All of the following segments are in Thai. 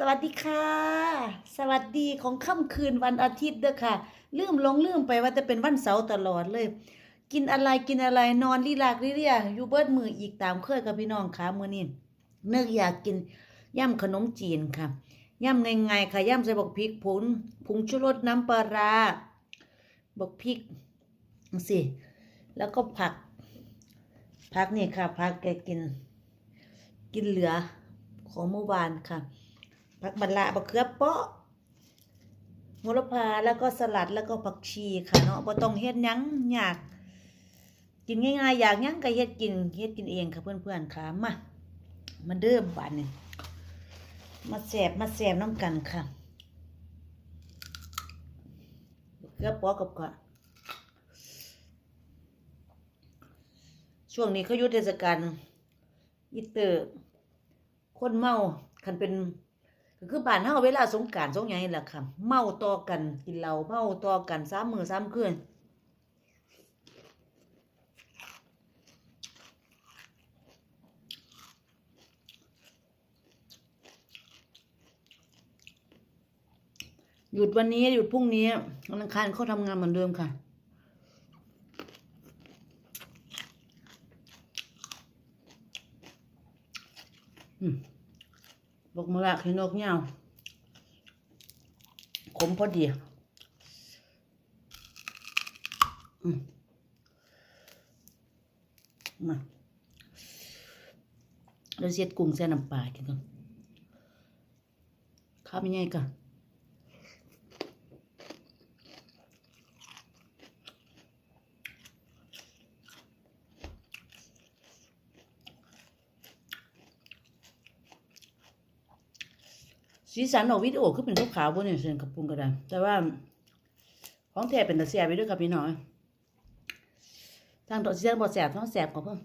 สวัสดีค่ะ สวัสดีของค่ำคืนวันอาทิตย์เด้อค่ะ ลืมหลงลืมไปว่าจะเป็นวันเสาร์ตลอดเลย กินอะไรกินอะไรนอนลีลากลีเรียอยู่เบิดมืออีกตามเคยกับพี่น้องค่ะมื้อนี้นึกอยากกินย่ำขนมจีนค่ะย่ำง่ายๆค่ะย่ำใส่บอกพริกผงผงชูรสน้ำปลาร้าบอกพริกสิแล้วก็ผัก ผักนี่ค่ะผักแกกิน กินเหลือของเมื่อวานค่ะ ผักบันละบักเขือเปาะโหระพาแล้วก็สลัดแล้วก็ผักชีค่ะเนาะบ่ต้องเฮ็ดยังยากกินง่ายๆอยากยังก็เฮ็ดกินเฮ็ดกินเองค่ะเพื่อนๆค่ะมามาเด้อบาดนี้มาแสบมาแสบน้ำกันค่ะบักเขือเปาะกับก็ช่วงนี้เขายุทธเทศกาลอีสเตอร์ คนเมาคันเป็น ก็คือบ้านเฮาเวลาสงกรานต์สงหยังนี่ะค่ะ เมาต่อกันกินเหล้าเมาต่อกันสามมื้อสามคืนหยุดวันนี้หยุดพรุ่งนี้วันอังคารเขาทำงานเหมือนเดิมค่ะ อืม บอกมาละให้นกเหงาขมพอดีมาเราเสียดกุ้งเส้นน้ำปลากินกันข้าวไม่ง่ายกัน สีสันออกวิดีโอคือเป็นขาวๆบนเนี่ยเส้นกับปรุงกระดานแต่ว่าของแท้เป็นตะเสียไปด้วยครับพี่น้อยทางตัวเสียงบ่แสบท้องแสบกว่าเพิ่ม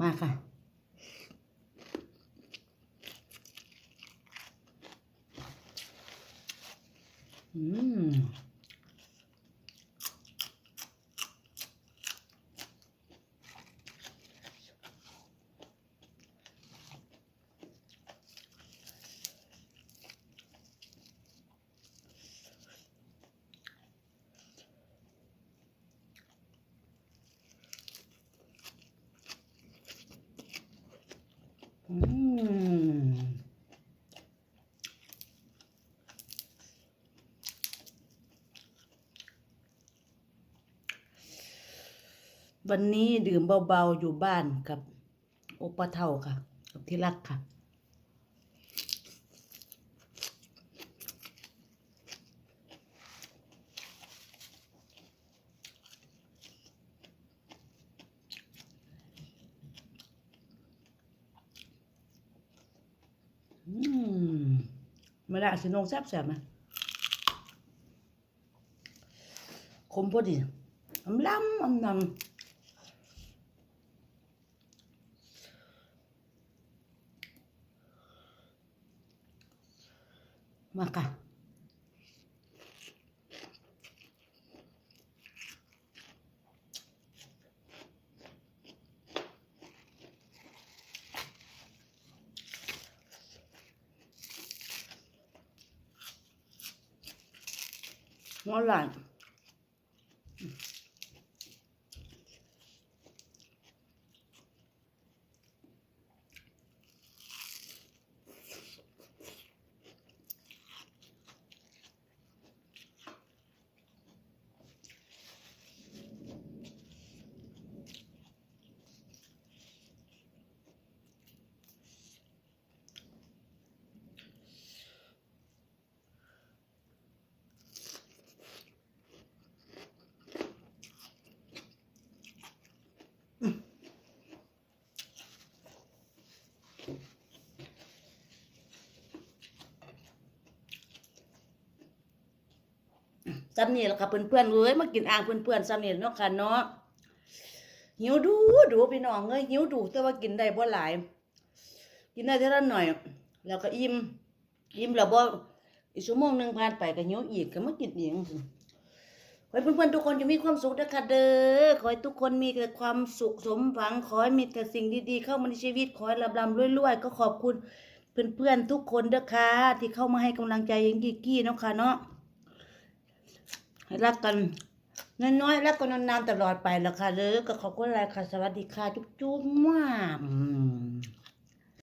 มาค่ะอืม อืม วันนี้ดื่มเบาๆอยู่บ้านกับโอปะเท่าค่ะ กับที่รักค่ะ อืมไม่ได้สินงแซ่บแซ่บไหมคมพอดีอำล้ำอำนำ มาค่ ซมเนี่แหละค่ะเพื่อนๆเอ้ยมากินอ่างเพื่อนๆซมเนี่เนาะค่ะเนาะหิวดูดูพี่น้องเอ้ยหิวดูแต่ว่ากินได้บ่หลาย กินได้เท่านั้นหน่อย แล้วก็อิ่มอิ่มแล้วบ่อีกชั่วโมงหนึ่งผ่านไปก็หิวอีกก็มากินอีกขอให้เพื่อนๆทุกคนจะมีความสุขนะคะเด้อขอให้ทุกคนมีแต่ความสุขสมหวังขอให้มีแต่สิ่งดีๆเข้ามาในชีวิตขอให้ลร่ำรวยๆก็ขอบคุณเพื่อนๆทุกคนเด้อค่ะที่เข้ามาให้กำลังใจยังกี้ๆเนาะค่ะเนาะ ให้รักกันน้อยๆรักกันนานๆตลอดไปละค่ะเลยก็ขอบคุณหลายค่ะสวัสดีค่ะจุ๊บๆมาก